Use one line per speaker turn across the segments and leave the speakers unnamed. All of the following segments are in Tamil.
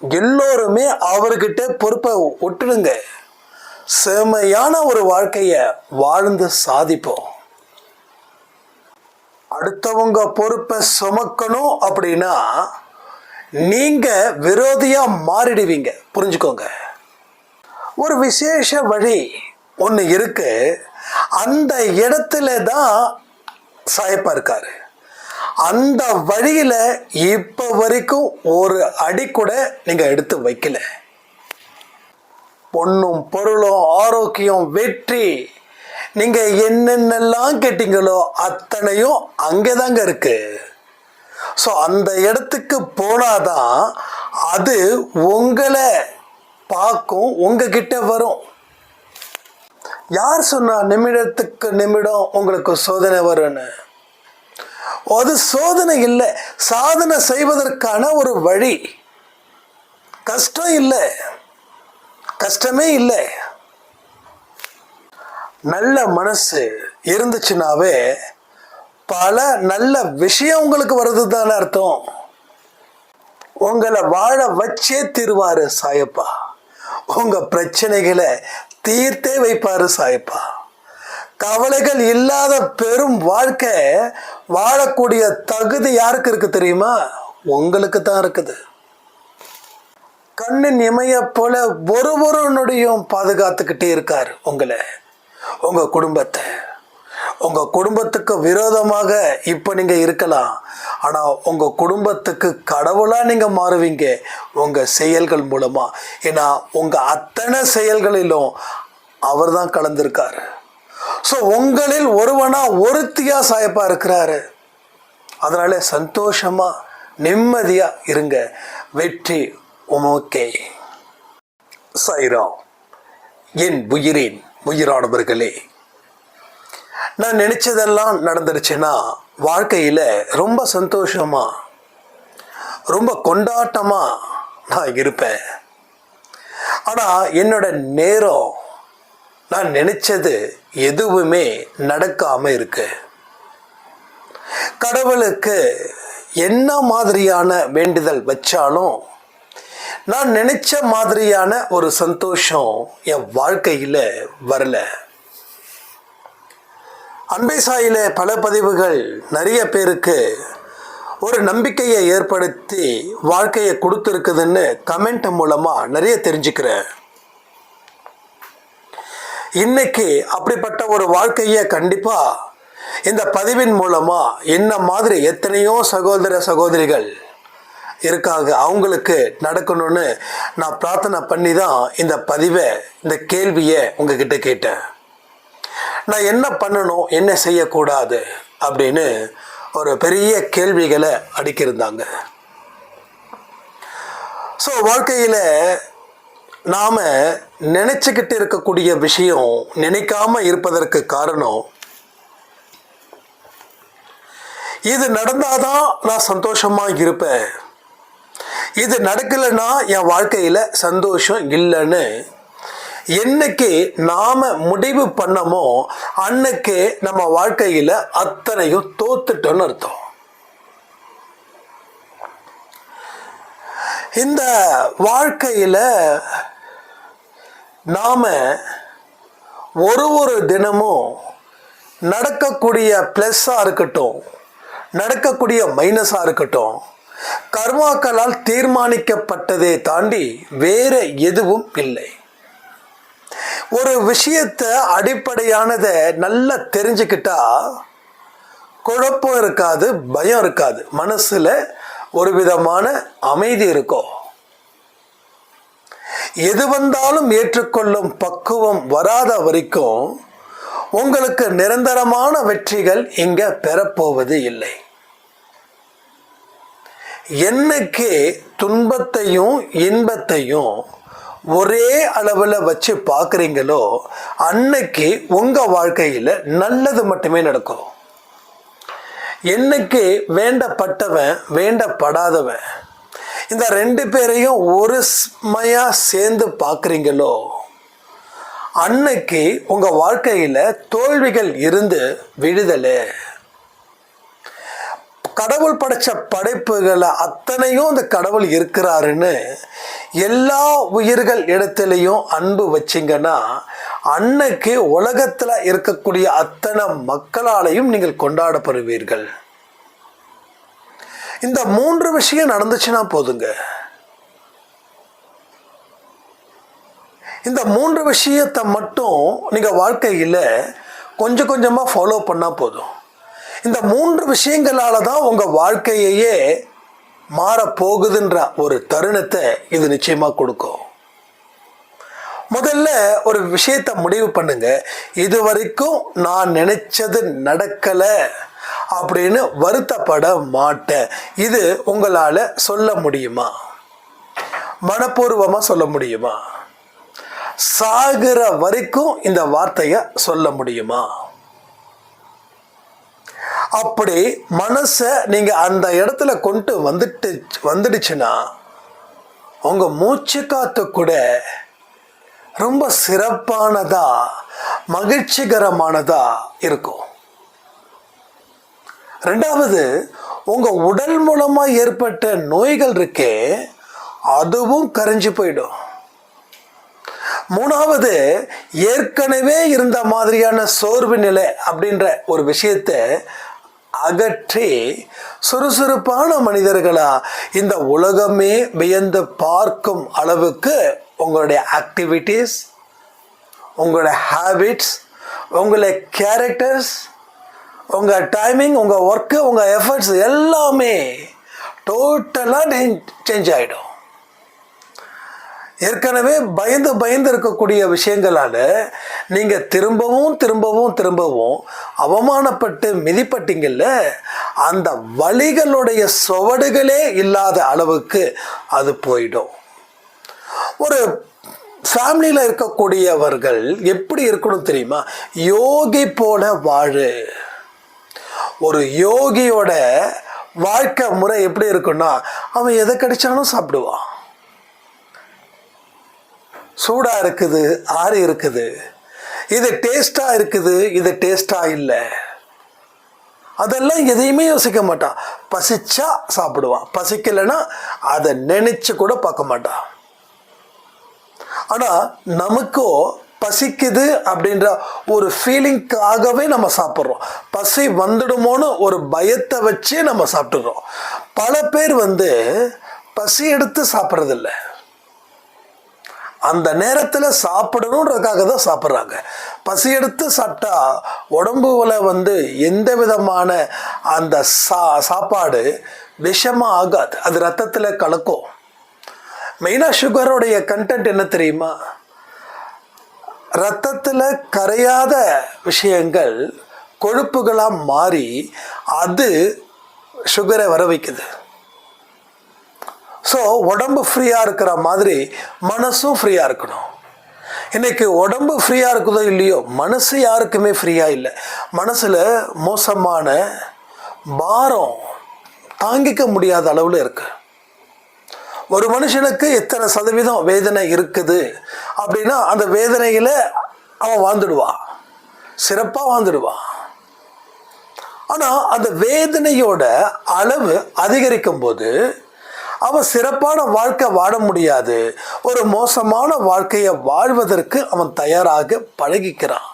எல்லோருமே அவர்கிட்ட பொறுப்பை ஒட்டுடுங்க. செமையான ஒரு வாழ்க்கைய வாழ்ந்து சாதிப்போம். அடுத்தவங்க பொறுப்பை சுமக்கணும் அப்படின்னா நீங்க விரோதியா மாறிடுவீங்க. புரிஞ்சுக்கோங்க. ஒரு விசேஷ வழி ஒன்று இருக்கு. அந்த இடத்துல தான் சாயப்பா இருக்காரு. அந்த வழியில் இப்போ வரைக்கும் ஒரு அடி கூட நீங்கள் எடுத்து வைக்கல. பொண்ணும் பொருளும் ஆரோக்கியம் வெற்றி. நீங்கள் என்னென்னலாம் கேட்டீங்களோ அத்தனையும் அங்கேதாங்க இருக்கு. ஸோ அந்த இடத்துக்கு போனாதான் அது உங்களை பார்க்கும் உங்ககிட்ட வரும். யார் சொன்னா நிமிடத்துக்கு நிமிடம் உங்களுக்கு சோதனை வரும்னு? அது சோதனை இல்லை. சாதனை செய்வதற்கான ஒரு வழி. கஷ்டம் இல்லை. கஷ்டமே இல்லை. நல்ல மனசு இருந்துச்சுனாவே பல நல்ல விஷயம் உங்களுக்கு வருது தானே அர்த்தம். உங்களை வாழ வச்சே தீருவாரு சாயப்பா. உங்க பிரச்சனைகளை தீர்த்தே வைப்பாரு சாயப்பா. கவலைகள் இல்லாத பெரும் வாழ்க்கை வாழக்கூடிய தகுதி யாருக்கு இருக்கு தெரியுமா? உங்களுக்கு தான் இருக்குது. கண்ணின் இமைய போல ஒரு ஒருவனுடையும் பாதுகாத்துக்கிட்டே இருக்கார் உங்களை. உங்க குடும்பத்தை. உங்க குடும்பத்துக்கு விரோதமாக இப்போ நீங்க இருக்கலாம். ஆனா உங்க குடும்பத்துக்கு கடவுளா நீங்க மாறுவீங்க. உங்க செயல்கள் மூலமா. ஏன்னா உங்க அத்தனை செயல்களிலும் அவர் தான் கலந்திருக்காரு. ஸோ உங்களில் ஒருவனா ஒருத்தியா சாயப்பா இருக்கிறாரு. அதனால சந்தோஷமா நிம்மதியா இருங்க. வெற்றி உமோக்கே. சாய்ராம் என் உயிரின் உயிரானவர்களே. நான் நினைச்சதெல்லாம் நடந்துருச்சுன்னா வாழ்க்கையில் ரொம்ப சந்தோஷமா ரொம்ப கொண்டாட்டமாக நான் இருப்பேன். ஆனால் என்னோட நேரம் நான் நினைச்சது எதுவுமே நடக்காம இருக்கு. கடவுளுக்கு என்ன மாதிரியான வேண்டுதல் வச்சாலும் நான் நினைச்ச மாதிரியான ஒரு சந்தோஷம் என் வாழ்க்கையில் வரல. அன்பை சாயில பல பதிவுகள் நிறைய பேருக்கு ஒரு நம்பிக்கையை ஏற்படுத்தி வாழ்க்கையை கொடுத்துருக்குதுன்னு கமெண்ட் மூலமாக நிறைய தெரிஞ்சுக்கிறேன். இன்னைக்கு அப்படிப்பட்ட ஒரு வாழ்க்கையை கண்டிப்பாக இந்த பதிவின் மூலமாக என்ன மாதிரி எத்தனையோ சகோதர சகோதரிகள் இருக்காங்க அவங்களுக்கு நடக்கணும்னு நான் பிரார்த்தனை பண்ணி தான் இந்த பதிவை இந்த கேள்வியை உங்ககிட்ட கேட்டேன். நான் என்ன பண்ணணும் என்ன செய்யக்கூடாது அப்படின்னு ஒரு பெரிய கேள்விகளை அடிக்கிருந்தாங்க ஸோ வாழ்க்கையில் நாம் நினச்சிக்கிட்டு இருக்கக்கூடிய விஷயம் நினைக்காம இருப்பதற்கு காரணம் இது நடந்தாதான் நான் சந்தோஷமாக இருப்பேன். இது நடக்கலைன்னா என் வாழ்க்கையில் சந்தோஷம் இல்லைன்னு என்னைக்கு நாம் முடிவு பண்ணமோ அன்னைக்கு நம்ம வாழ்க்கையில் அத்தனையும் தோத்துட்டோன்னு அர்த்தம். இந்த வாழ்க்கையில் நாம் ஒரு ஒரு தினமும் நடக்கக்கூடிய ப்ளஸ்ஸாக இருக்கட்டும் நடக்கக்கூடிய மைனஸாக இருக்கட்டும் கர்மாக்களால் தீர்மானிக்கப்பட்டதை தாண்டி வேற எதுவும் இல்லை. ஒரு விஷயத்தை அடிப்படையானதை நல்லா தெரிஞ்சுக்கிட்டா குழப்பம் இருக்காது பயம் இருக்காது. மனசில் ஒரு விதமான அமைதி இருக்கும். எது வந்தாலும் ஏற்றுக்கொள்ளும் பக்குவம் வராத வரைக்கும் உங்களுக்கு நிரந்தரமான வெற்றிகள் இங்க பெறப்போவது இல்லை. என்னைக்கு துன்பத்தையும் இன்பத்தையும் ஒரே அளவில் வச்சு பார்க்குறீங்களோ அன்னைக்கு உங்கள் வாழ்க்கையில் நல்லது மட்டுமே நடக்கும். என்னைக்கு வேண்டப்பட்டவன் வேண்டப்படாதவன் இந்த ரெண்டு பேரையும் ஒரு சுமையாக சேர்ந்து பார்க்குறீங்களோ? அன்னைக்கு உங்கள் வாழ்க்கையில் தோல்விகள் இருந்து விடுதலை. கடவுள் படைச்ச படைப்புகளை அத்தனையும் இந்த கடவுள் இருக்கிறாருன்னு எல்லா உயிர்கள் இடத்துலையும் அன்பு வச்சிங்கன்னா அன்னைக்கு உலகத்தில் இருக்கக்கூடிய அத்தனை மக்களாலையும் நீங்கள் கொண்டாடப்படுவீர்கள். இந்த மூன்று விஷயம் நடந்துச்சுன்னா போதுங்க. இந்த மூன்று விஷயத்தை மட்டும் நீங்கள் வாழ்க்கையில் கொஞ்சம் கொஞ்சமாக ஃபாலோ பண்ணால் போதும். இந்த மூன்று விஷயங்களால தான் உங்கள் வாழ்க்கையையே மாறப்போகுதுன்ற ஒரு தருணத்தை இது நிச்சயமாக கொடுக்கும். முதல்ல ஒரு விஷயத்தை முடிவு பண்ணுங்க. இது வரைக்கும் நான் நினைச்சது நடக்கலை. அப்படின்னு வருத்தப்பட மாட்டேன். இது உங்களால் சொல்ல முடியுமா? மனப்பூர்வமாக சொல்ல முடியுமா? சாகிற வரைக்கும் இந்த வார்த்தையை சொல்ல முடியுமா? அப்படி மனசை நீங்கள் அந்த இடத்துல கொண்டு வந்துட்டு வந்துடுச்சுன்னா உங்கள் மூச்சு காத்து கூட ரொம்ப சிறப்பானதா மகிழ்ச்சிகரமானதா இருக்கும். ரெண்டாவது உங்கள் உடல் மூலமாக ஏற்பட்ட நோய்கள் இருக்கே அதுவும் கரைஞ்சு போயிடும். மூணாவது ஏற்கனவே இருந்த மாதிரியான சோர்வு நிலை அப்படின்ற ஒரு விஷயத்தை அகற்றி சுறுசுறுப்பான மனிதர்களா இந்த உலகமே வியந்து பார்க்கும் அளவுக்கு உங்களுடைய ஆக்டிவிட்டீஸ் உங்களுடைய ஹேபிட்ஸ் உங்களுடைய கேரக்டர்ஸ் உங்கள் டைமிங் உங்கள் ஒர்க்கு உங்கள் எஃபர்ட்ஸ் எல்லாமே டோட்டலாக சேஞ்ச் ஆகிடும் ஏற்கனவே பயந்து பயந்து இருக்கக்கூடிய விஷயங்களால் நீங்கள் திரும்பவும் திரும்பவும் திரும்பவும் அவமானப்பட்டு மிதிப்பட்டீங்கல்ல அந்த வழிகளுடைய சுவடுகளே இல்லாத அளவுக்கு அது போயிடும். ஒரு ஃபேமிலியில் இருக்கக்கூடியவர்கள் எப்படி இருக்கணும் தெரியுமா? யோகி போல வாழு. ஒரு யோகியோட வாழ்க்கை முறை எப்படி இருக்குன்னா அவன் எதை கிடைச்சாலும் சாப்பிடுவான். சூடாக இருக்குது ஆறு இருக்குது. இது டேஸ்ட்டாக இருக்குது இது டேஸ்ட்டாக இல்லை. அதெல்லாம் எதையுமே யோசிக்க மாட்டான். பசிச்சா சாப்பிடுவான். பசிக்கலைன்னா அதை நினைச்சு கூட பார்க்க மாட்டான். ஆனால் நமக்கோ பசிக்குது அப்படின்ற ஒரு ஃபீலிங்காகவே நம்ம சாப்பிட்றோம். பசி வந்துடுமோன்னு ஒரு பயத்தை வச்சே நம்ம சாப்பிட்டுறோம். பல பேர் வந்து பசி எடுத்து சாப்பிட்றதில்ல. அந்த நேரத்தில் சாப்பிடணுன்றதுக்காக தான் சாப்பிட்றாங்க. பசி எடுத்து சாப்பிட்டா உடம்புல வந்து எந்த விதமான அந்த சா சாப்பாடு விஷமாக ஆகாது. அது ரத்தத்தில் கலக்கும். மெயினாக சுகருடைய கண்டென்ட் என்ன தெரியுமா? ரத்தத்தில் கரையாத விஷயங்கள் கொழுப்புகளாக மாறி அது சுகரை வர வைக்குது ஸோ உடம்பு ஃப்ரீயாக இருக்கிற மாதிரி மனசும் ஃப்ரீயாக இருக்கணும். இன்னைக்கு உடம்பு ஃப்ரீயாக இருக்குதோ இல்லையோ மனசு யாருக்குமே ஃப்ரீயாக இல்லை. மனசில் மோசமான பாரம் தாங்கிக்க முடியாத அளவில் இருக்குது ஒரு மனுஷனுக்கு எத்தனை சதவீதம் வேதனை இருக்குது அப்படின்னா அந்த வேதனையில் அவன் வாழ்ந்துடுவான் சிறப்பாக வாழ்ந்துடுவான் ஆனால் அந்த வேதனையோட அளவு அதிகரிக்கும் போது அவன் சிறப்பான வாழ்க்கை வாழ முடியாது. ஒரு மோசமான வாழ்க்கையை வாழ்வதற்கு அவன் தயாராக பழகிக்கிறான்.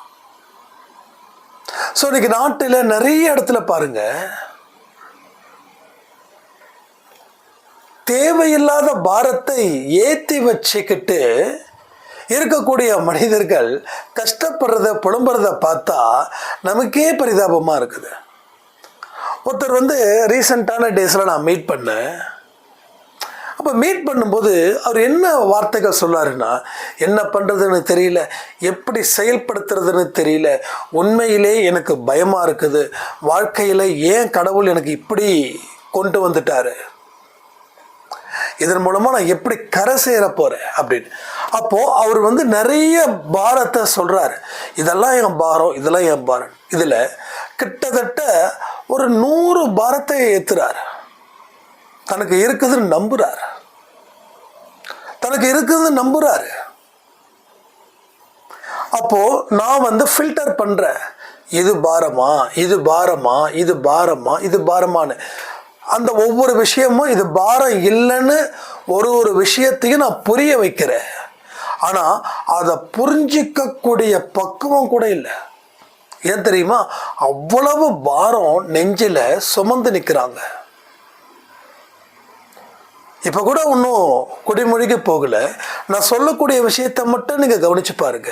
ஸோ இன்னைக்கு நாட்டில் நிறைய இடத்துல பாருங்கள் தேவையில்லாத பாரத்தை ஏற்றி வச்சுக்கிட்டு இருக்கக்கூடிய மனிதர்கள் கஷ்டப்படுறத புலம்புறத பார்த்தா நமக்கே பரிதாபமாக இருக்குது. ஒருத்தர் வந்து ரீசண்டான டேஸில் நான் மீட் பண்ணேன். அப்போ மீட் பண்ணும்போது அவர் என்ன வார்த்தைகள் சொல்லாருன்னா என்ன பண்ணுறதுன்னு தெரியல எப்படி செயல்படுத்துறதுன்னு தெரியல உண்மையிலே எனக்கு பயமாக இருக்குது வாழ்க்கையில் ஏன் கடவுள் எனக்கு இப்படி கொண்டு வந்துட்டாரு? இதன் மூலமாக நான் எப்படி கரை சேர போகிறேன் அப்படின்னு. அப்போது அவர் வந்து நிறைய பாரத்தை சொல்கிறாரு இதெல்லாம் என் பாரம் இதெல்லாம் என் பாரம். இதில் கிட்டத்தட்ட ஒரு நூறு பாரத்தை ஏற்றுறாரு தனக்கு இருக்குதுன்னு நம்புறாரு. தனக்கு இருக்குதுன்னு நம்புறாரு. அப்போ நான் வந்து ஃபில்டர் பண்றேன். இது பாரமா இது பாரமா இது பாரமா இது பாரமான்னு. அந்த ஒவ்வொரு விஷயமும் இது பாரம் இல்லைன்னு ஒரு ஒரு விஷயத்தையும் நான் புரிய வைக்கிறேன். ஆனால் அதை புரிஞ்சிக்கக்கூடிய பக்குவம் கூட இல்லை. ஏன் தெரியுமா? அவ்வளவு பாரம் நெஞ்சில் சுமந்து நிற்கிறாங்க இப்போ கூட ஒன்றும் குடிமொழிக்கு போகல. நான் சொல்லக்கூடிய விஷயத்தை மட்டும் நீங்கள் கவனிச்சு பாருங்க.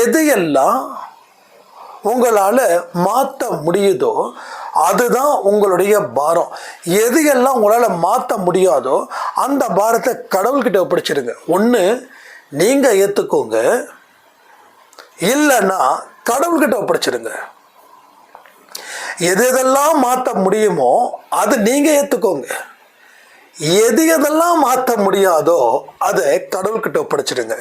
எது எல்லாம் உங்களால் மாற்ற முடியுதோ அதுதான் உங்களுடைய பாரம். எது எல்லாம் உங்களால் மாற்ற முடியாதோ அந்த பாரத்தை கடவுள்கிட்ட ஒப்படைச்சிடுங்க ஒன்று நீங்கள் ஏற்றுக்கோங்க இல்லைன்னா கடவுள்கிட்ட ஒப்படைச்சிடுங்க எது எதெல்லாம் மாற்ற முடியுமோ அது நீங்கள் ஏற்றுக்கோங்க எது எதெல்லாம் மாற்ற முடியாதோ அதை கடவுள்கிட்ட ஒப்படைச்சிடுங்க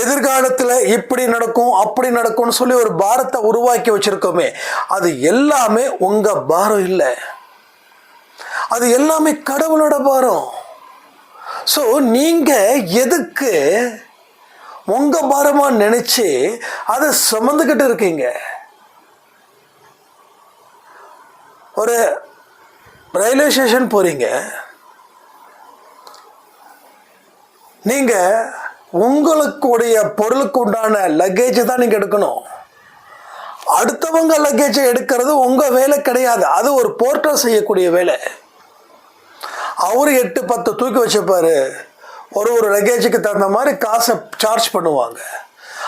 எதிர்காலத்தில் இப்படி நடக்கும் அப்படி நடக்கும்னு சொல்லி ஒரு பாரத்தை உருவாக்கி வச்சிருக்கோமே அது எல்லாமே உங்கள் பாரம் இல்லை. அது எல்லாமே கடவுளோட பாரம். ஸோ நீங்கள் எதுக்கு உங்கள் பாரமாக நினச்சி அதை சுமந்துக்கிட்டு இருக்கீங்க? ஒரு ரயில்வே ஸ்டேஷன் போகிறீங்க நீங்கள் உங்களுக்குடைய பொருளுக்கு உண்டான லக்கேஜ் தான் நீங்கள் எடுக்கணும். அடுத்தவங்க லக்கேஜை எடுக்கிறது உங்கள் வேலை கிடையாது. அது ஒரு போர்ட்டர் செய்யக்கூடிய வேலை. அவரு எட்டு பத்து தூக்கி வச்சுப்பாரு. ஒரு ஒரு லக்கேஜுக்கு தகுந்த மாதிரி காசை சார்ஜ் பண்ணுவாங்க.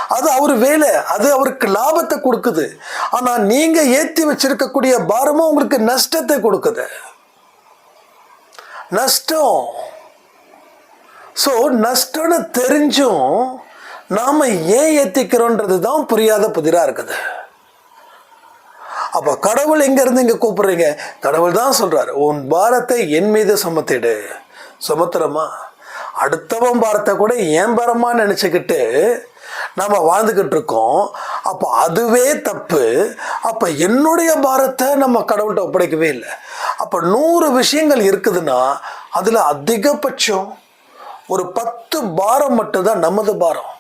அது அவர் வேலை. அது அவருக்கு லாபத்தை கொடுக்குது. ஆனால் நீங்கள் ஏற்றி வச்சிருக்கக்கூடிய பாரமும் உங்களுக்கு நஷ்டத்தை கொடுக்குது. நஷ்டம். ஸோ நஷ்டம்னு தெரிஞ்சும் நாம் ஏன் ஏற்றிக்கிறோன்றது தான் புரியாத புதிராக இருக்குது. அப்போ கடவுள் எங்கேருந்து இங்கே கூப்பிட்றீங்க? கடவுள் தான் சொல்கிறாரு உன் பாரத்தை என் மீது சுமத்திடு. சுமத்துறமா? அடுத்தவன் பாரத்தை கூட ஏன் பாரமா நினச்சிக்கிட்டு நாம் வாழ்ந்துக்கிட்டு இருக்கோம்? அப்போ அதுவே தப்பு. அப்போ என்னுடைய பாரத்தை நம்ம கடவுள்கிட்ட ஒப்படைக்கவே இல்லை. அப்போ நூறு விஷயங்கள் இருக்குதுன்னா அதில் அதிகபட்சம் ஒரு பத்து பாரம் மட்டும்தான் நமது பாரம்.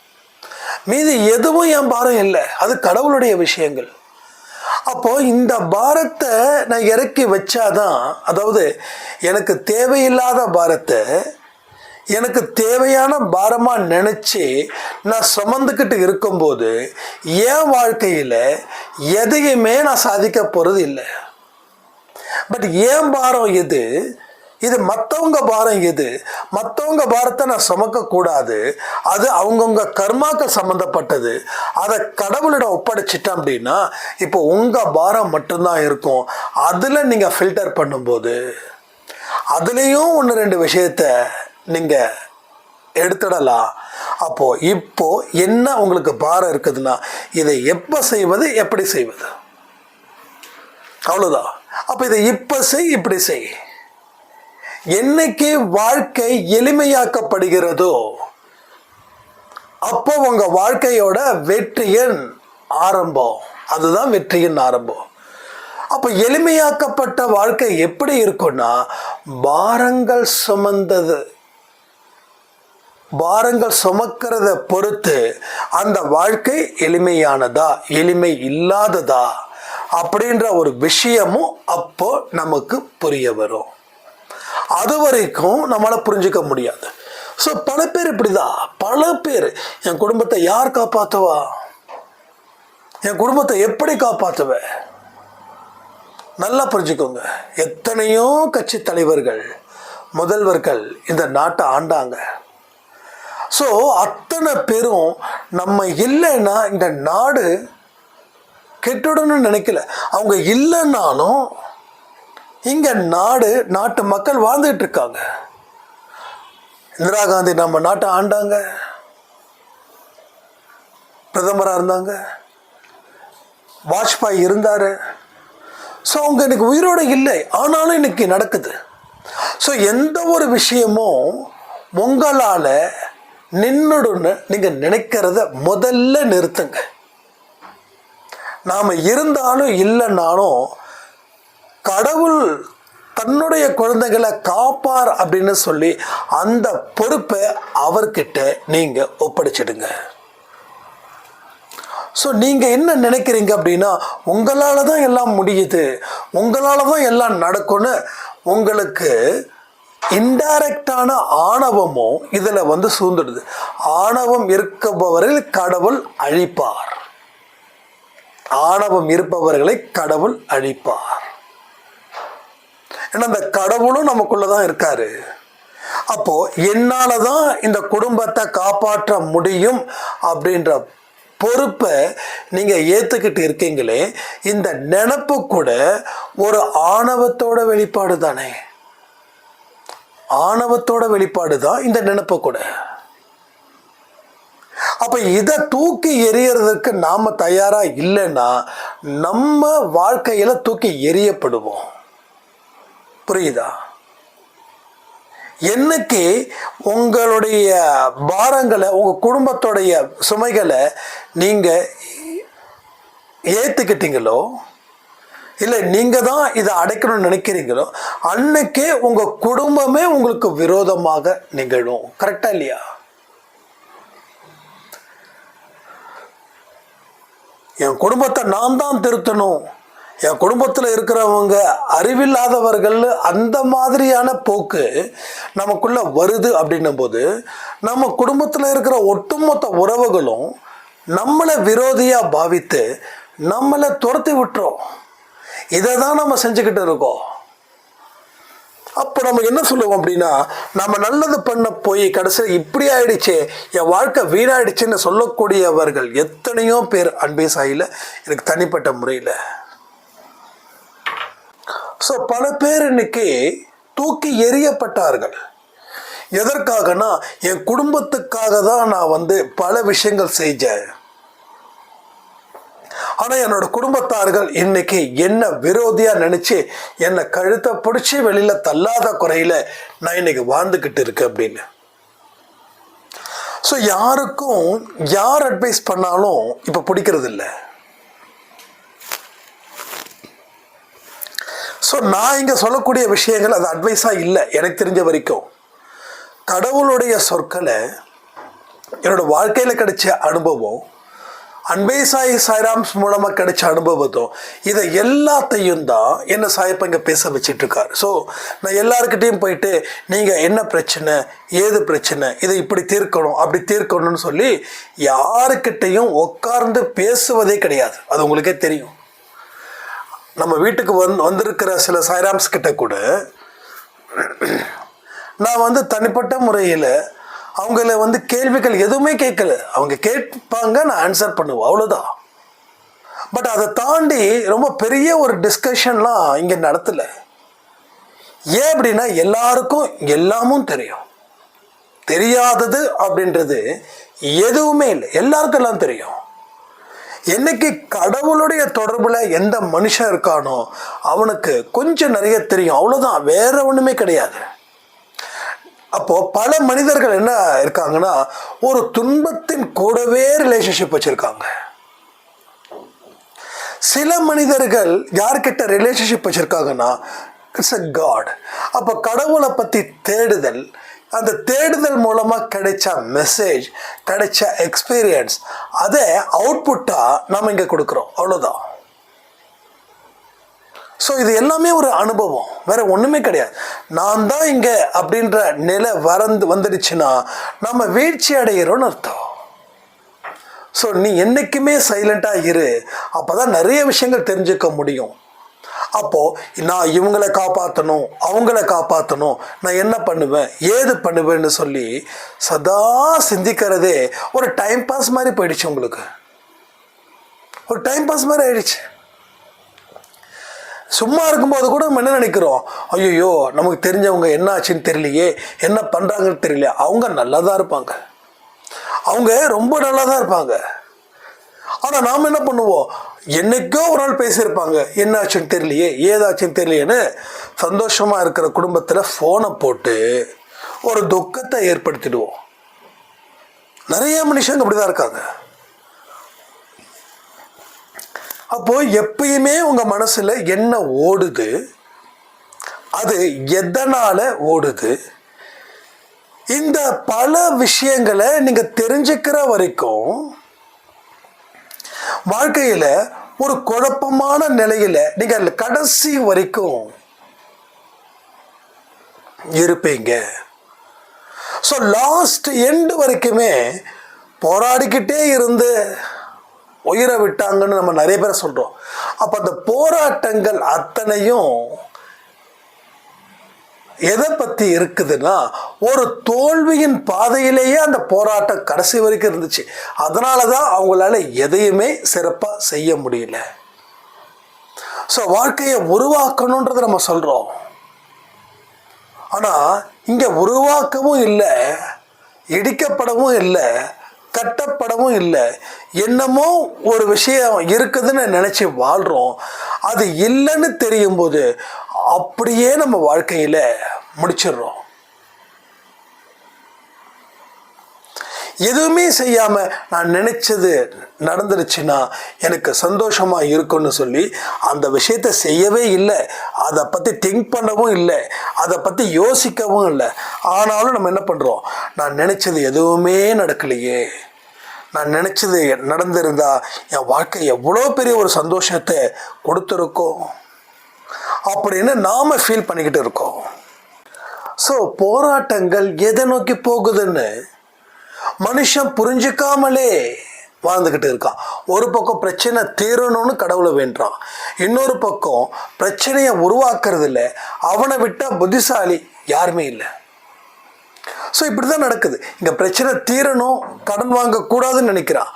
மீதி எதுவும் என் பாரம் இல்லை. அது கடவுளுடைய விஷயங்கள். அப்போ இந்த பாரத்தை நான் இறக்கி வச்சாதான் அதாவது எனக்கு தேவையில்லாத பாரத்தை எனக்கு தேவையான பாரமாக நினச்சி நான் சுமந்துக்கிட்டு இருக்கும்போது என் வாழ்க்கையில் எதையுமே நான் சாதிக்க போகிறது இல்லை. பட் ஏன் பாரம் எது? இது மற்றவங்க பாரம் எது? மற்றவங்க பாரத்தை நான் சுமக்கக்கூடாது. அது அவங்கவுங்க கர்மாக்கள் சம்மந்தப்பட்டது அதை கடவுளிடம் ஒப்படைச்சிட்டேன் அப்படின்னா இப்போ உங்கள் பாரம் மட்டும்தான் இருக்கும். அதில் நீங்கள் ஃபில்டர் பண்ணும்போது அதுலேயும் ஒன்று ரெண்டு விஷயத்த நீங்கள் எடுத்துடலாம். அப்போது இப்போது என்ன உங்களுக்கு பாரம் இருக்குதுன்னா இதை எப்போ செய்வது எப்படி செய்வது? அவ்வளோதான் அப்போ இதை இப்போ செய் இப்படி செய். என்னைக்கு வாழ்க்கை எளிமையாக்கப்படுகிறதோ அப்போ உங்க வாழ்க்கையோட வெற்றியின் ஆரம்பம். அதுதான் வெற்றியின் ஆரம்பம். அப்போ எளிமையாக்கப்பட்ட வாழ்க்கை எப்படி இருக்கும்னா பாரங்கள் சுமந்தது. பாரங்கள் சுமக்கிறத பொறுத்து அந்த வாழ்க்கை எளிமையானதா எளிமை இல்லாததா அப்படின்ற ஒரு விஷயமும் அப்போ நமக்கு புரிய வரும். அது வரைக்கும் நம்மளால் புரிஞ்சுக்க முடியாது. ஸோ பல பேர் இப்படிதான் பல பேர். என் குடும்பத்தை யார் காப்பாற்றுவா என் குடும்பத்தை எப்படி காப்பாற்றுவேன் நல்லா புரிஞ்சுக்கோங்க. எத்தனையோ கட்சி தலைவர்கள் முதல்வர்கள் இந்த நாட்டை ஆண்டாங்க. ஸோ அத்தனை பேரும் நம்ம இல்லைன்னா இந்த நாடு கெட்டுடணும்னு நினைக்கல. அவங்க இல்லைன்னாலும் இங்கே நாடு நாட்டு மக்கள் வாழ்ந்துகிட்டு இருக்காங்க. இந்திரா காந்தி நம்ம நாட்டை ஆண்டாங்க. பிரதமராக இருந்தாங்க. வாஜ்பாய் இருந்தார். ஸோ அவங்க இன்னைக்கு உயிரோடு இல்லை. ஆனாலும் இன்னைக்கு நடக்குது. ஸோ எந்த ஒரு விஷயமும் உங்களால் நின்றுடுன்னு நீங்கள் நினைக்கிறத முதல்ல நிறுத்துங்க. நாம் இருந்தாலும் இல்லைன்னாலும் கடவுள் தன்னுடைய குழந்தைகளை காப்பார் அப்படின்னு சொல்லி அந்த பொறுப்பை அவர்கிட்ட நீங்கள் ஒப்படைச்சிடுங்க. ஸோ நீங்கள் என்ன நினைக்கிறீங்க அப்படின்னா உங்களால் தான் எல்லாம் முடியுது உங்களால் தான் எல்லாம் நடக்கும்னு உங்களுக்கு இன்டைரக்டான ஆணவமும் இதில் வந்து சூழ்ந்துடுது. ஆணவம் இருப்பவர்கள் கடவுள் அழிப்பார். ஆணவம் இருப்பவர்களை கடவுள் அழிப்பார். ஏன்னா அந்த கடவுளும் நமக்குள்ள தான் இருக்காரு. அப்போ என்னால தான் இந்த குடும்பத்தை காப்பாற்ற முடியும் அப்படின்ற பொறுப்பை நீங்கள் ஏற்றுக்கிட்டு இருக்கீங்களே இந்த நினப்பு கூட ஒரு ஆணவத்தோட வெளிப்பாடு தானே. ஆணவத்தோட வெளிப்பாடு தான் இந்த நினப்பு கூட. அப்போ இதை தூக்கி எறியறதுக்கு நாம் தயாராக இல்லைன்னா நம்ம வாழ்க்கையில் தூக்கி எறியப்படுவோம். புரியுதா? என்னைக்கு உங்களுடைய பாரங்களை உங்கள் குடும்பத்துடைய சுமைகளை நீங்கள் ஏற்றுக்கிட்டீங்களோ இல்லை நீங்கள் தான் இதை அடைக்கணும்னு நினைக்கிறீங்களோ அன்னைக்கே உங்கள் குடும்பமே உங்களுக்கு விரோதமாக நிகழும். கரெக்டாக இல்லையா? என் குடும்பத்தை நான் தான் திருத்தணும். என் குடும்பத்தில் இருக்கிறவங்க அறிவில்லாதவர்கள் அந்த மாதிரியான போக்கு நமக்குள்ள வருது அப்படின்னும் போது நம்ம குடும்பத்தில் இருக்கிற ஒட்டுமொத்த உறவுகளும் நம்மளை விரோதியாக பாவித்து நம்மளை துரத்தி விட்டுறோம் இதை தான் நம்ம செஞ்சுக்கிட்டு இருக்கோம். அப்போ நம்ம என்ன சொல்லுவோம் அப்படின்னா நம்ம நல்லது பண்ண போய் கடைசியில் இப்படி ஆயிடுச்சு என் வாழ்க்கை வீணாயிடுச்சுன்னு சொல்லக்கூடியவர்கள் எத்தனையோ பேர் அன்பே சாயில் எனக்கு தனிப்பட்ட முறையில். ஸோ பல பேர் இன்னைக்கு தூக்கி எறியப்பட்டார்கள். எதற்காகனா என் குடும்பத்துக்காக தான் நான் வந்து பல விஷயங்கள் செஞ்சேன். ஆனால் என்னோட குடும்பத்தார்கள் இன்னைக்கு என்ன விரோதியாக நினச்சி என்னை கழுத்தை பிடிச்சி வெளியில் தள்ளாத குறையில் நான் இன்னைக்கு வாழ்ந்துக்கிட்டு இருக்கேன் அப்படின்னு. ஸோ யாருக்கும் யார் அட்வைஸ் பண்ணாலும் இப்போ பிடிக்கிறது இல்லை ஸோ நான் இங்கே சொல்லக்கூடிய விஷயங்கள் அது அட்வைஸாக இல்லை. எனக்கு தெரிஞ்ச வரைக்கும். கடவுளுடைய சொற்களை என்னோடய வாழ்க்கையில் கிடைச்ச அனுபவம் அன்பே சாய் சாய்ராம்ஸ் மூலமாக கிடைச்ச அனுபவத்தும் இதை எல்லாத்தையும் தான் என்ன சாயப்ப இங்கே பேச வச்சிட்டு ஸோ நான் எல்லாருக்கிட்டேயும் போயிட்டு நீங்கள் என்ன பிரச்சனை ஏது பிரச்சனை இதை இப்படி தீர்க்கணும் அப்படி தீர்க்கணும்னு சொல்லி யாருக்கிட்டையும் உட்கார்ந்து பேசுவதே கிடையாது. அது உங்களுக்கே தெரியும். நம்ம வீட்டுக்கு வந் வந்திருக்கிற சில சாய்ராம்ஸ் கிட்ட கூட நான் வந்து தனிப்பட்ட முறையில் அவங்கள வந்து கேள்விகள் எதுவுமே கேட்கல. அவங்க கேட்பாங்க நான் ஆன்சர் பண்ணுவேன். அவ்வளோதான் பட் அதை தாண்டி ரொம்ப பெரிய ஒரு டிஸ்கஷன்லாம் இங்கே நடத்தலை. ஏன் அப்படின்னா எல்லாருக்கும் எல்லாமும் தெரியும். தெரியாதது அப்படின்றது எதுவுமே இல்லை. எல்லாருக்கும் எல்லாம் தெரியும். என்னைக்கு கடவுளுடைய தொடர்பில் எந்த மனுஷன் இருக்கானோ அவனுக்கு கொஞ்சம் நிறைய தெரியும். அவ்வளோதான் வேற ஒன்றுமே கிடையாது. அப்போது பல மனிதர்கள் என்ன இருக்காங்கன்னா ஒரு துன்பத்தின் கூடவே ரிலேஷன்ஷிப் வச்சுருக்காங்க. சில மனிதர்கள் யார்கிட்ட ரிலேஷன்ஷிப் வச்சுருக்காங்கன்னா இட்ஸ் அ காட் அப்போ கடவுளை பற்றி தேடுதல் அந்த தேடுதல் மூலமாக கிடைச்ச மெசேஜ் கிடைச்ச எக்ஸ்பீரியன்ஸ் அதை அவுட்புட்டாக நம்ம இங்கே கொடுக்குறோம். அவ்வளோதான் ஸோ இது எல்லாமே ஒரு அனுபவம். வேற ஒன்றுமே கிடையாது. நான் தான் இங்கே அப்படின்ற நிலை வரந்து வந்துடுச்சுன்னா நம்ம வீழ்ச்சி அடைகிறோன்னு அர்த்தம். ஸோ நீ என்றைக்குமே சைலண்டாக இரு. அப்போ தான் நிறைய விஷயங்கள் தெரிஞ்சுக்க முடியும். அப்போது நான் இவங்களை காப்பாற்றணும் அவங்கள காப்பாற்றணும் நான் என்ன பண்ணுவேன்? ஏது பண்ணுவேன்னு சொல்லி சதா சிந்திக்கிறதே ஒரு டைம் பாஸ் மாதிரி போயிடுச்சு உங்களுக்கு. ஒரு டைம் பாஸ் மாதிரி ஆயிடுச்சு. சும்மா இருக்கும்போது கூட நம்ம என்ன நினைக்கிறோம்? ஐயோ நமக்கு தெரிஞ்சவங்க என்ன ஆச்சுன்னு தெரியலையே என்ன பண்ணுறாங்கன்னு தெரியல அவங்க நல்லா தான் இருப்பாங்க. அவங்க ரொம்ப நல்லா தான் இருப்பாங்க. ஆனால் நாம் என்ன பண்ணுவோம்? என்னைக்கோ ஒரு நாள் பேசியிருப்பாங்க. என்ன ஆச்சுன்னு தெரியலையே ஏதாச்சுன்னு தெரியலையேன்னு சந்தோஷமாக இருக்கிற குடும்பத்தில் ஃபோனை போட்டு ஒரு துக்கத்தை ஏற்படுத்திடுவோம். நிறைய மனுஷங்க அப்படிதான் இருக்காங்க. அப்போ எப்பயுமே உங்க மனசுல என்ன ஓடுது? அது எதனால ஓடுது? இந்த பல விஷயங்களை நீங்க தெரிஞ்சுக்கிற வரைக்கும் வாழ்க்கையில ஒரு குழப்பமான நிலையில நீங்கள் கடைசி வரைக்கும் இருப்பீங்க. ஸோ லாஸ்ட் எண்டு வரைக்குமே போராடிக்கிட்டே இருந்து உயிரை விட்டாங்கன்னு நம்ம நிறைய பேர் சொல்கிறோம் அப்போ அந்த போராட்டங்கள் அத்தனையும் எதை பற்றி இருக்குதுன்னா ஒரு தோல்வியின் பாதையிலேயே அந்த போராட்டம் கடைசி வரைக்கும் இருந்துச்சு. அதனால தான் அவங்களால எதையுமே சிறப்பாக செய்ய முடியல. ஸோ வாழ்க்கையை உருவாக்கணுன்றதை நம்ம சொல்கிறோம் ஆனால் இங்கே உருவாக்கவும் இல்லை இடிக்கப்படவும் இல்லை கட்டப்படவும் இல்லை. என்னமோ ஒரு விஷயம் இருக்குதுன்னு நினச்சி வாழ்கிறோம் அது இல்லைன்னு தெரியும் போது அப்படியே நம்ம வாழ்க்கையில் முடிச்சிடுறோம். எதுவுமே செய்யாம நான் நினைச்சது நடந்துருச்சுன்னா எனக்கு சந்தோஷமா இருக்கும்னு சொல்லி அந்த விஷயத்த செய்யவே இல்லை. அதை பத்தி திங்க் பண்ணவும் இல்லை. அதை பத்தி யோசிக்கவும் இல்லை. ஆனாலும் நம்ம என்ன பண்றோம்? நான் நினைச்சது எதுவுமே நடக்கலையே. நான் நினைச்சது நடந்திருந்தா என் வாழ்க்கை எவ்வளோ பெரிய ஒரு சந்தோஷத்தை கொடுத்துருக்கோம்? அப்படின்னு நாம் ஃபீல் பண்ணிக்கிட்டு இருக்கோம். ஸோ போராட்டங்கள் எதை நோக்கி போகுதுன்னு மனுஷன் புரிஞ்சுக்காமலே வாழ்ந்துக்கிட்டு இருக்கான். ஒரு பக்கம் பிரச்சனை தீரணும்னு கடவுளை வேண்டான் இன்னொரு பக்கம் பிரச்சனையை உருவாக்குறதில்ல. அவனை விட்டால் புத்திசாலி யாருமே இல்லை. ஸோ இப்படி தான் நடக்குது. இங்கே பிரச்சனை தீரணும் கடன் வாங்கக்கூடாதுன்னு நினைக்கிறான்.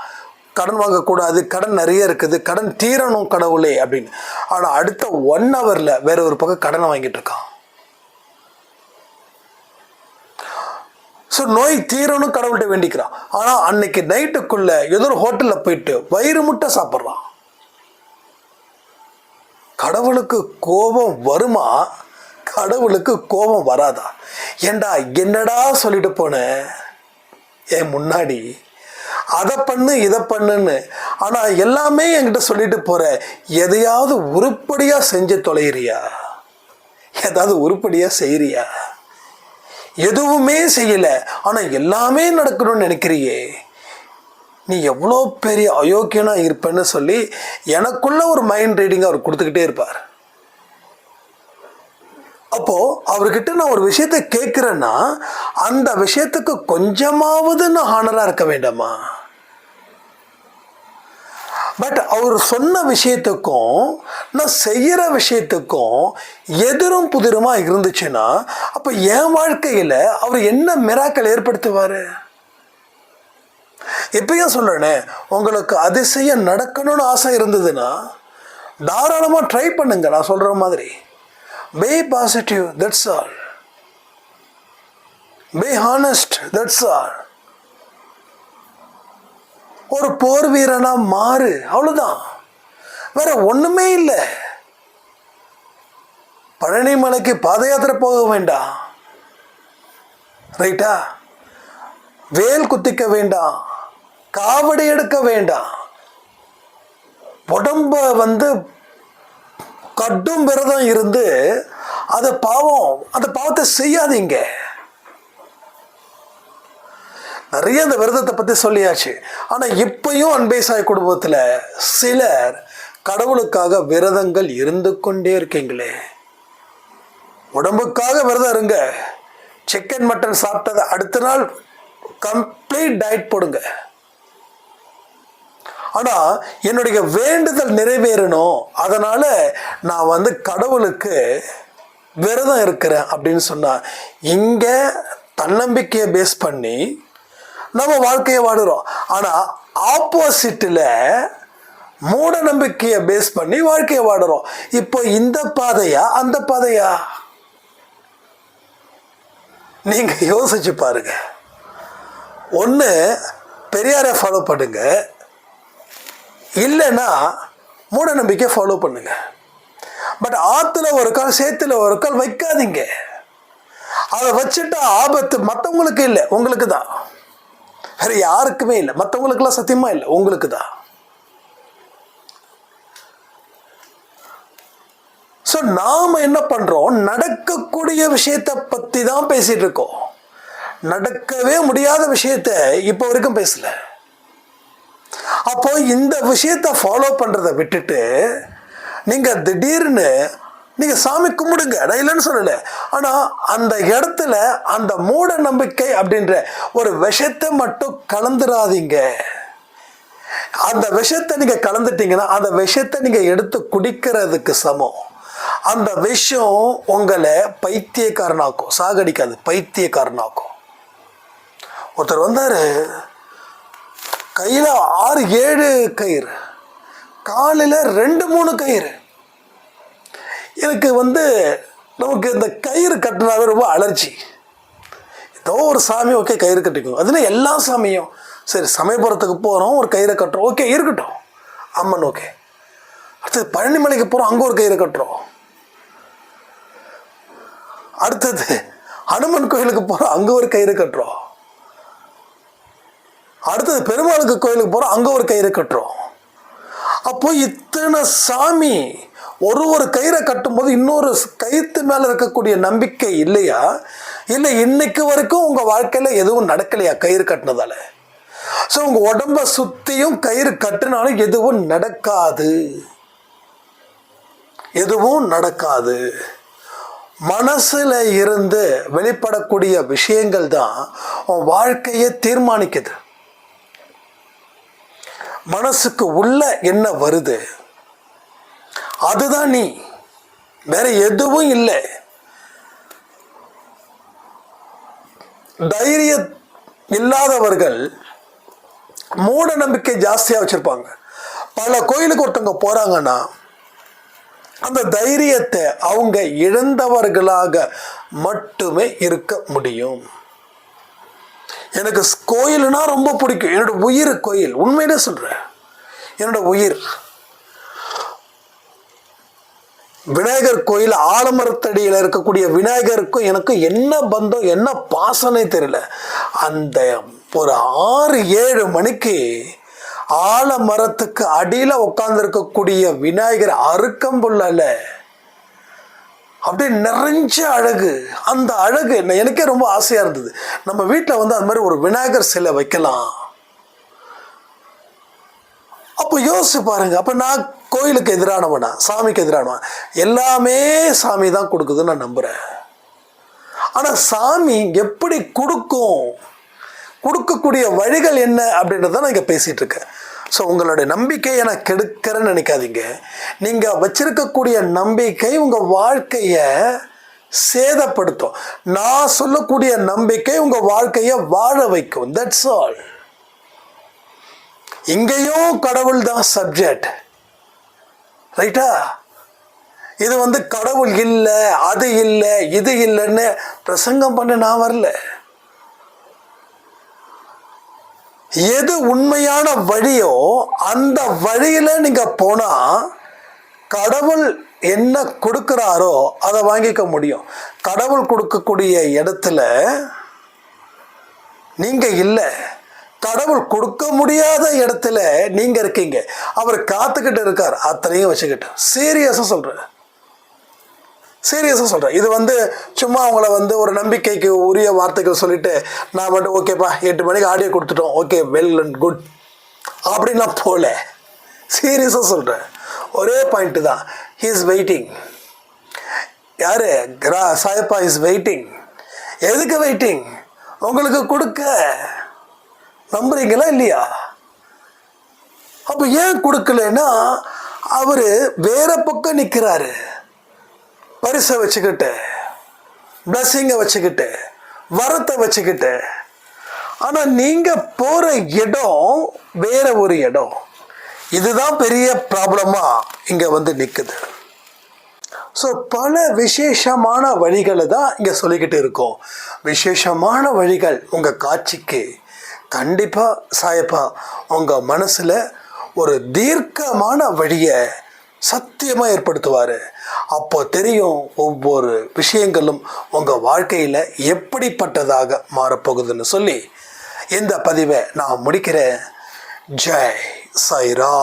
கடன் வாங்கக்கூடாது கடன் நிறைய இருக்குது கடன் தீரணும் கடவுளே அப்படின்னு. ஆனால் அடுத்த ஒன் ஹவரில் வேற ஒரு பக்கம் கடனை வாங்கிட்டு இருக்கான். ஸோ நோய் தீரணும் கடவுள்கிட்ட வேண்டிக்கிறான். ஆனால் அன்னைக்கு நைட்டுக்குள்ள ஏதோ ஒரு ஹோட்டலில் போயிட்டு வயிறு முட்டை சாப்பிட்றான். கடவுளுக்கு கோபம் வருமா? கடவுளுக்கு கோபம் வராதா? ஏண்டா என்னடா சொல்லிட்டு போன? என் முன்னாடி அதை பண்ணு இதை பண்ணுன்னு ஆனால் எல்லாமே என்கிட்ட சொல்லிட்டு போற எதையாவது உருப்படியாக செஞ்சு தொலைகிறியா ஏதாவது உருப்படியாக செய்கிறியா எதுவுமே செய்யலை. ஆனால் எல்லாமே நடக்கணும்னு நினைக்கிறியே. நீ எவ்வளோ பெரிய அயோக்கியனாக இருப்பேன்னு சொல்லி எனக்குள்ள ஒரு மைண்ட் ரீடிங் அவர் கொடுத்துக்கிட்டே இருப்பார். அப்போ அவர்கிட்ட நான் ஒரு விஷயத்த கேட்குறேன்னா அந்த விஷயத்துக்கு கொஞ்சமாவது நான் ஹானரா இருக்க வேண்டாமா? பட் அவர் சொன்ன விஷயத்துக்கும் நான் செய்கிற விஷயத்துக்கும் எதிரும் புதிருமாக இருந்துச்சுன்னா அப்போ என் வாழ்க்கையில் அவர் என்ன மிராக்கள் ஏற்படுத்துவார்? எப்பயும் சொல்கிறேனே உங்களுக்கு அதிசயம் நடக்கணும்னு ஆசை இருந்ததுன்னா தாராளமாக ட்ரை பண்ணுங்க நான் சொல்கிற மாதிரி. Be positive that's all be honest that's all ஒரு போர் வீரனா மாறு அவ்வளவுதான். வேற ஒண்ணுமே இல்லை. பழனி மலைக்கு பாத யாத்திரை போக வேண்டாம். ரைட்டா வேல் குத்திக்க வேண்டாம். காவடி எடுக்க வேண்டாம். உடம்ப வந்து கடும் விரதம் இருந்து அதை பாவம் அந்த பாவத்தை செய்யாதீங்க. நிறைய அந்த விரதத்தை பற்றி சொல்லியாச்சு. ஆனால் இப்பையும் அன்பேசாய் குடும்பத்தில் சிலர் கடவுளுக்காக விரதங்கள் இருந்து கொண்டே இருக்கீங்களே. உடம்புக்காக விரதம் இருங்க. சிக்கன் மட்டன் சாப்பிட்டதை அடுத்த நாள் கம்ப்ளீட் டயட் போடுங்க. ஆனால் என்னுடைய வேண்டுதல் நிறைவேறணும். அதனால் நான் வந்து கடவுளுக்கு விரதம் இருக்கிறேன் அப்படின்னு சொன்னால் இங்கே தன்னம்பிக்கையை பேஸ் பண்ணி நம்ம வாழ்க்கையை வாடுறோம் ஆனால் ஆப்போசிட்டில் மூட நம்பிக்கையை பேஸ் பண்ணி வாழ்க்கையை வாடுறோம் இப்போ இந்த பாதையா அந்த பாதையா? நீங்கள் யோசிச்சு பாருங்க. ஒன்று பெரியாரை ஃபாலோ பண்ணுங்கள் இல்லைன்னா மூட நம்பிக்கை ஃபாலோ பண்ணுங்க. பட் ஆற்றுல ஒரு கால் சேத்துல ஒரு கால் வைக்காதீங்க. அதை வச்சுட்டா ஆபத்து மற்றவங்களுக்கு இல்லை உங்களுக்கு தான். வேற யாருக்குமே இல்லை மற்றவங்களுக்குலாம் சத்தியமா இல்லை உங்களுக்கு தான். ஸோ நாம் என்ன பண்ணுறோம் நடக்கக்கூடிய விஷயத்தை பற்றி தான் பேசிட்டு இருக்கோம். நடக்கவே முடியாத விஷயத்த இப்போ வரைக்கும் பேசல. அப்போ இந்த விஷயத்தை ஃபாலோ பண்ணுறதை விட்டுட்டு நீங்கள் திடீர்னு நீங்கள் சாமி கும்பிடுங்க. நான் இல்லைன்னு சொல்லலை. ஆனால் அந்த இடத்துல அந்த மூட நம்பிக்கை அப்படின்ற ஒரு விஷத்தை மட்டும் கலந்துராதீங்க. அந்த விஷத்தை நீங்கள் கலந்துட்டீங்கன்னா அந்த விஷத்தை நீங்கள் எடுத்து குடிக்கிறதுக்கு சமம். அந்த விஷம் உங்களை பைத்தியக்காரனாக்கும். சாகடிக்காது பைத்தியக்காரனாக்கும். ஒருத்தர் வந்தார் கையில் ஆறு ஏழு கயிறு. காலில் ரெண்டு மூணு கயிறு. எனக்கு வந்து நமக்கு இந்த கயிறு கட்டினாவே ரொம்ப அலர்ஜி. ஏதோ ஒரு சாமி ஓகே கயிறு கட்டிக்கும் அதுனா எல்லா சாமியும். சரி சமயபுரத்துக்கு போகிறோம் ஒரு கயிறை கட்டுறோம். ஓகே இருக்கட்டும். அம்மன் ஓகே. அடுத்தது பழனிமலைக்கு போகிறோம் அங்கே ஒரு கயிறை கட்டுறோம். அடுத்தது ஹனுமன் கோயிலுக்கு போகிறோம் அங்கே ஒரு கயிறு கட்டுறோம். அடுத்தது பெருமாளுக்கு கோயிலுக்கு போகிறோம் அங்கே ஒரு கயிறு கட்டுறோம். அப்போ இத்தனை சாமி ஒரு ஒரு கயிறை கட்டும்போது இன்னொரு கயிற்று மேலே இருக்கக்கூடிய நம்பிக்கை இல்லையா? இல்லை இன்னைக்கு வரைக்கும் உங்கள் வாழ்க்கையில் எதுவும் நடக்கலையா கயிறு கட்டினதால? ஸோ உங்கள் உடம்ப சுற்றியும் கயிறு கட்டினாலும் எதுவும் நடக்காது. எதுவும் நடக்காது. மனசில் இருந்து வெளிப்படக்கூடிய விஷயங்கள் தான் உன் வாழ்க்கையை தீர்மானிக்குது. மனசுக்கு உள்ள என்ன வருது? அதுதான் நீ. வேற எதுவும் இல்லை. தைரிய இல்லாதவர்கள் மூட நம்பிக்கை ஜாஸ்தியாக வச்சுருப்பாங்க. பல கோயிலுக்கு ஒருத்தவங்க போகிறாங்கன்னா அந்த தைரியத்தை அவங்க இழந்தவர்களாக மட்டுமே இருக்க முடியும். எனக்கு கோயில்னா ரொம்ப பிடிக்கும். என்னோட உயிர் கோயில். உண்மையிலே சொல்கிறேன் என்னோட உயிர். விநாயகர் கோயில் ஆலமரத்தடியில் இருக்கக்கூடிய விநாயகருக்கும் எனக்கும் என்ன பந்தம் என்ன பாசனை தெரியல. அந்த ஒரு ஆறு ஏழு மணிக்கு ஆலமரத்துக்கு அடியில் உட்காந்துருக்கக்கூடிய விநாயகர் அறுக்கம்புல்லல அப்படியே நிறைஞ்ச அழகு. அந்த அழகு என்ன? எனக்கே ரொம்ப ஆசையாக இருந்தது. நம்ம வீட்டில் வந்து அது மாதிரி ஒரு விநாயகர் சிலை வைக்கலாம். அப்போ யோசிச்சு பாருங்க. அப்போ நான் கோயிலுக்கு எதிரானவனா? சாமிக்கு எதிரானவன் எல்லாமே சாமி தான் கொடுக்குதுன்னு நான் நம்புகிறேன் ஆனால் சாமி எப்படி கொடுக்கும்? கொடுக்கக்கூடிய வழிகள் என்ன அப்படின்றத நான் இங்கே பேசிகிட்டு இருக்கேன். ஸோ உங்களுடைய நம்பிக்கையை நான் கெடுக்கிறேன்னு நினைக்காதீங்க. நீங்கள் வச்சிருக்கக்கூடிய நம்பிக்கை உங்கள் வாழ்க்கையை சேதப்படுத்தும். நான் சொல்லக்கூடிய நம்பிக்கை உங்கள் வாழ்க்கையை வாழ வைக்கும். தட்ஸ் ஆல் இங்கேயும் கடவுள் தான் சப்ஜெக்ட் ரைட்டா இது வந்து கடவுள் இல்லை அது இல்லை இது இல்லைன்னு பிரசங்கம் பண்ண நான் வரல. எது உண்மையான வழியோ அந்த வழியில நீங்க போனா கடவுள் என்ன கொடுக்கிறாரோ அதை வாங்கிக்க முடியும். கடவுள் கொடுக்கக்கூடிய இடத்துல நீங்க இல்லை. கடவுள் கொடுக்க முடியாத இடத்துல நீங்க இருக்கீங்க. அவர் காத்துக்கிட்டு இருக்கார். அத்தனையும் வச்சுக்கிட்டு. சீரியஸாக சொல்றேன். சீரியஸாக சொல்கிறேன் இது வந்து சும்மா அவங்கள வந்து ஒரு நம்பிக்கைக்கு உரிய வார்த்தைகள் சொல்லிட்டு நான் மட்டும் ஓகேப்பா எட்டு மணிக்கு ஆடியோ கொடுத்துட்டோம். ஓகே வெல் அண்ட் குட் அப்படின்னா நான் போகல சீரியஸாக சொல்கிறேன் ஒரே பாயிண்ட்டு தான். ஹீ இஸ் வெயிட்டிங் யார்? கிரா சாயப்பா இஸ் வெயிட்டிங் எதுக்கு வெயிட்டிங் உங்களுக்கு கொடுக்க நம்புறீங்களா இல்லையா? அப்போ ஏன் கொடுக்கலன்னா அவர் வேற பக்கம் நிற்கிறாரு பரிசை வச்சுக்கிட்டு பிளஸ்ஸிங்கை வச்சுக்கிட்டு வரத்தை வச்சுக்கிட்டு. ஆனால் நீங்கள் போகிற இடம் வேற ஒரு இடம். இதுதான் பெரிய ப்ராப்ளமாக இங்கே வந்து நிற்குது ஸோ பல விசேஷமான வழிகளை தான் இங்கே சொல்லிக்கிட்டு இருக்கோம். விசேஷமான வழிகள் உங்கள் காட்சிக்கு கண்டிப்பாக சாயப்பா உங்கள் மனசில் ஒரு தீர்க்கமான வழியை சத்தியமாக ஏற்படுத்துவார். அப்போ தெரியும் ஒவ்வொரு விஷயங்களும் உங்கள் வாழ்க்கையில் எப்படிப்பட்டதாக மாறப்போகுதுன்னு சொல்லி இந்த பதிவை நான் முடிக்கிறேன். ஜெய் சைரா